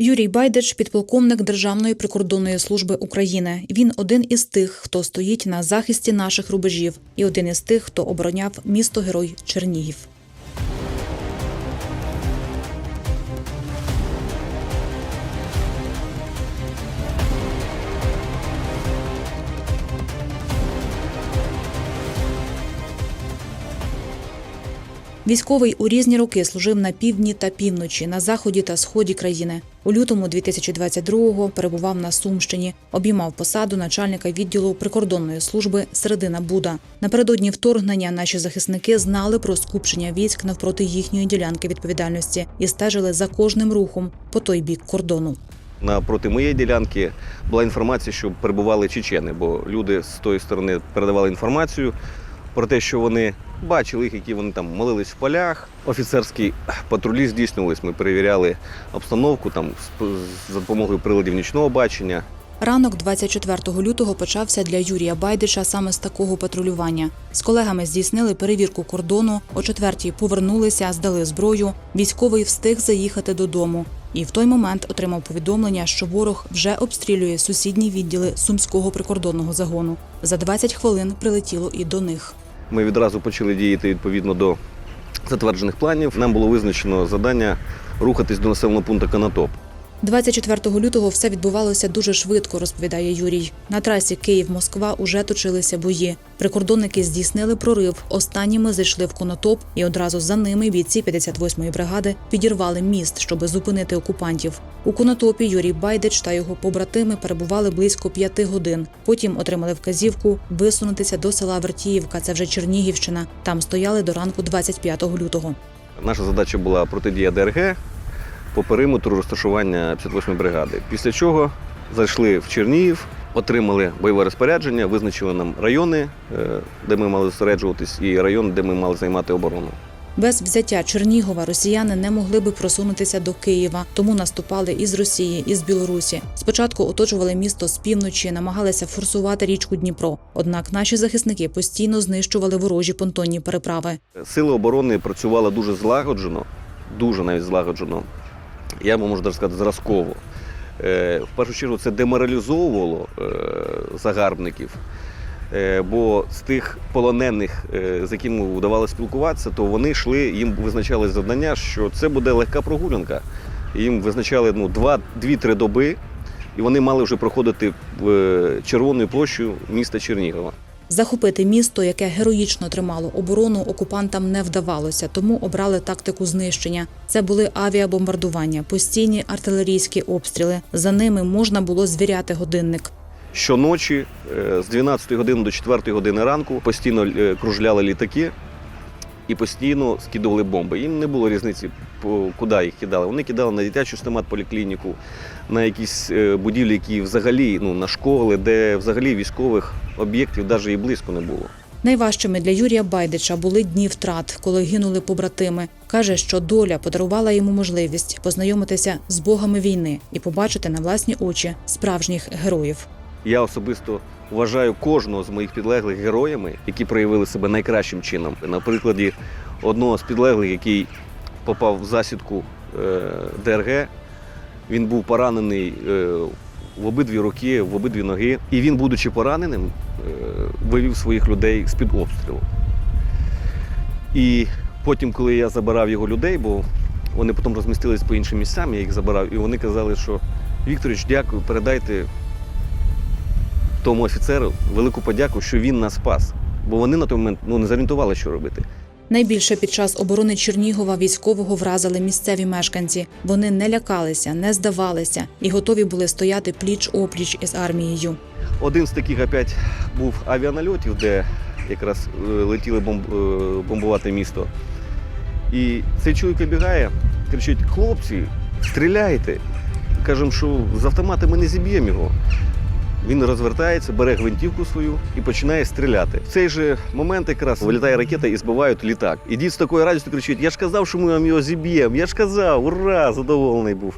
Юрій Байдич, підполковник Державної прикордонної служби України. Він один із тих, хто стоїть на захисті наших рубежів, і один із тих, хто обороняв місто Герой Чернігів. Військовий у різні роки служив на півдні та півночі, на заході та сході країни. У лютому 2022-го перебував на Сумщині, обіймав посаду начальника відділу прикордонної служби Середина Буда. Напередодні вторгнення наші захисники знали про скупчення військ навпроти їхньої ділянки відповідальності і стежили за кожним рухом по той бік кордону. Напроти моєї ділянки була інформація, що перебували чечени, бо люди з тої сторони передавали інформацію про те, що вони бачили їх, які вони там молились в полях. Офіцерські патрулі здійснювались. Ми перевіряли обстановку там за допомогою приладів нічного бачення. Ранок 24 лютого почався для Юрія Байдича саме з такого патрулювання. З колегами здійснили перевірку кордону. О четвертій повернулися, здали зброю. Військовий встиг заїхати додому. І в той момент отримав повідомлення, що ворог вже обстрілює сусідні відділи сумського прикордонного загону. За 20 хвилин прилетіло і до них. Ми відразу почали діяти відповідно до затверджених планів. Нам було визначено завдання рухатись до населеного пункту Канатоп. 24 лютого все відбувалося дуже швидко, розповідає Юрій. На трасі Київ-Москва уже точилися бої. Прикордонники здійснили прорив. Останніми зайшли в Конотоп, і одразу за ними бійці 58-ї бригади підірвали міст, щоб зупинити окупантів. У Конотопі Юрій Байдич та його побратими перебували близько п'яти годин. Потім отримали вказівку висунутися до села Вертіївка. Це вже Чернігівщина. Там стояли до ранку 25 лютого. Наша задача була протидія ДРГ по периметру розташування 58-ї бригади. Після чого зайшли в Чернігів, отримали бойове розпорядження, визначили нам райони, е, де ми мали зосереджуватись, і район, де ми мали займати оборону. Без взяття Чернігова росіяни не могли би просунутися до Києва, тому наступали із Росії, із Білорусі. Спочатку оточували місто з півночі, намагалися форсувати річку Дніпро. Однак наші захисники постійно знищували ворожі понтонні переправи. Сили оборони працювали дуже злагоджено, дуже навіть злагоджено. Я можу навіть сказати, зразково. Е, В першу чергу це деморалізовувало е, загарбників. Е, Бо з тих полонених, з якими вдавалося спілкуватися, то вони йшли, їм визначали завдання, що це буде легка прогулянка. Їм визначали ну, 2-3 доби, і вони мали вже проходити червоною площею міста Чернігова. Захопити місто, яке героїчно тримало оборону, окупантам не вдавалося, тому обрали тактику знищення. Це були авіабомбардування, постійні артилерійські обстріли. За ними можна було звіряти годинник. Щоночі е, з 12 години до 4 години ранку постійно е, кружляли літаки і постійно скидували бомби. Їм не було різниці, куди їх кидали. Вони кидали на дитячу стомат-поліклініку, на якісь е, будівлі, які взагалі ну, на школи, де взагалі військових об'єктів навіть і близько не було. Найважчими для Юрія Байдича були дні втрат, коли гинули побратими. Каже, що доля подарувала йому можливість познайомитися з богами війни і побачити на власні очі справжніх героїв. Я особисто вважаю кожного з моїх підлеглих героями, які проявили себе найкращим чином. На прикладі одного з підлеглих, який попав в засідку е, ДРГ, він був поранений е, в обидві руки, в обидві ноги. І він, будучи пораненим, е, вивів своїх людей з-під обстрілу. І потім, коли я забирав його людей, бо вони потім розмістились по іншим місцям, я їх забирав, і вони казали, що Вікторович, дякую, передайте тому офіцеру велику подяку, що він нас спас. Бо вони на той момент ну, не зорієнтували, що робити. Найбільше під час оборони Чернігова військового вразили місцеві мешканці. Вони не лякалися, не здавалися і готові були стояти пліч опліч із армією. Один з таких опять був авіанальотів, де якраз е, летіли бомб, е, бомбувати місто. І цей чоловік вибігає, кричить: хлопці, стріляйте. Кажемо, що з автомата ми не зіб'ємо його. Він розвертається, бере гвинтівку свою і починає стріляти. В цей же момент якраз вилітає ракета і збивають літак. І дід з такою радістю кричить: Я ж казав, що ми вам його зіб'ємо. Я ж казав, ура! Задоволений був.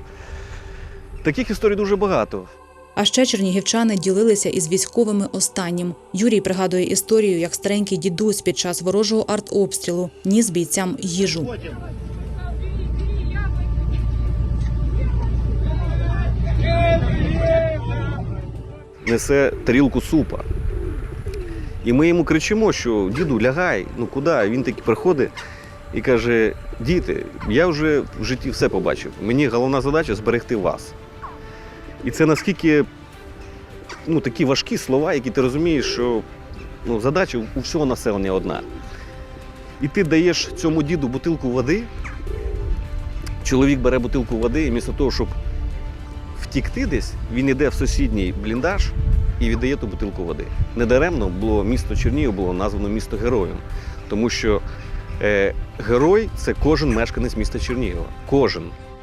Таких історій дуже багато. А ще чернігівчани ділилися із військовими останнім. Юрій пригадує історію, як старенький дідусь під час ворожого артобстрілу ніс бійцям їжу. Несе тарілку супа. І ми йому кричимо, що діду, лягай, ну куди? Він таки приходить і каже: Діти, я вже в житті все побачив. Мені головна задача зберегти вас. І це наскільки ну, такі важкі слова, які ти розумієш, що ну, задача у всього населення одна. І ти даєш цьому діду бутилку води. Чоловік бере бутилку води, і вмісто того, щоб втікти десь, він йде в сусідній бліндаж і віддає ту бутилку води. Недаремно було місто Чернігів було названо місто героєм, тому що е, герой це кожен мешканець міста Чернігова. Кожен.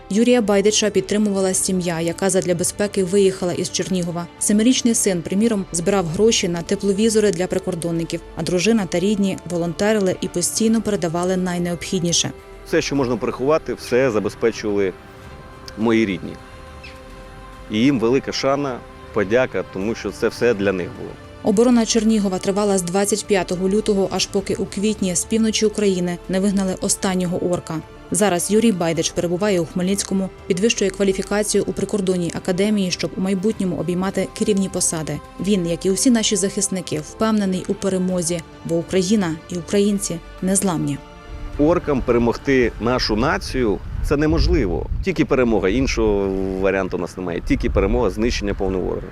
Юрія Байдича підтримувала сім'я, яка задля безпеки виїхала із Чернігова. Семирічний син, приміром, збирав гроші на тепловізори для прикордонників, а дружина та рідні волонтерили і постійно передавали найнеобхідніше. Все, що можна порахувати, все забезпечували мої рідні. І їм велика шана, подяка, тому що це все для них було. Оборона Чернігова тривала з 25 лютого, аж поки у квітні з півночі України не вигнали останнього орка. Зараз Юрій Байдич перебуває у Хмельницькому, підвищує кваліфікацію у прикордонній академії, щоб у майбутньому обіймати керівні посади. Він, як і усі наші захисники, впевнений у перемозі, бо Україна і українці незламні. Оркам перемогти нашу націю це неможливо. Тільки перемога. Іншого варіанту у нас немає. Тільки перемога знищення повного ворога.